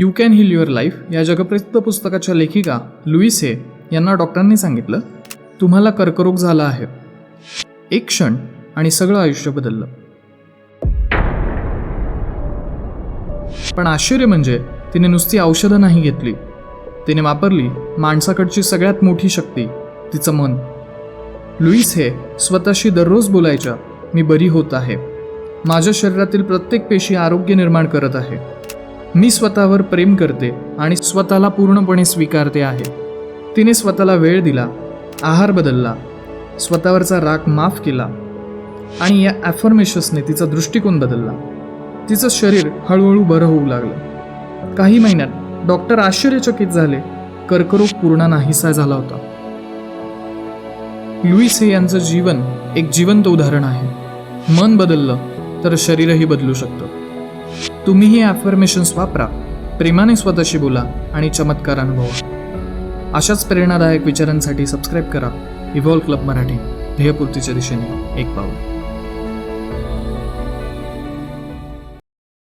You can heal your life या जगप्रसिद्ध पुस्तकाच्या लेखिका लुईस हे यांना डॉक्टरांनी सांगितलं तुम्हाला कर्करोग झाला आहे. एक क्षण आणि सगळं आयुष्य बदललं. पण आश्चर्य म्हणजे तिने नुसती औषधं नाही घेतली. तिने वापरली माणसाकडची सगळ्यात मोठी शक्ती तिचं मन. लुईस हे स्वतःशी दररोज बोलायच्या मी बरी होत आहे. माझ्या शरीरातील प्रत्येक पेशी आरोग्य निर्माण करत आहे. मी स्वतःवर प्रेम करते आणि स्वतःला पूर्णपणे स्वीकारते आहे. तिने स्वतःला वेळ दिला आहार बदलला स्वतःवरचा राग माफ केला आणि या ॲफर्मेशन्सने तिचा दृष्टिकोन बदलला. तिचं शरीर हळूहळू बरं होऊ लागलं. काही महिन्यात डॉक्टर आश्चर्यचकित झाले. कर्करोग पूर्ण नाहीसा झाला होता. लुईस हे यांचं जीवन एक जिवंत उदाहरण आहे. मन बदललं तर शरीरही बदलू शकतं. तुम्हीही ॲफर्मेशन्स वापरा. प्रेमाने स्वतःशी बोला आणि चमत्कार अनुभवा. अशाच प्रेरणादायक विचारांसाठी सबस्क्राईब करा. Evolve club Marathi. ध्येयपूर्तीच्या दिशेने एक पाऊल.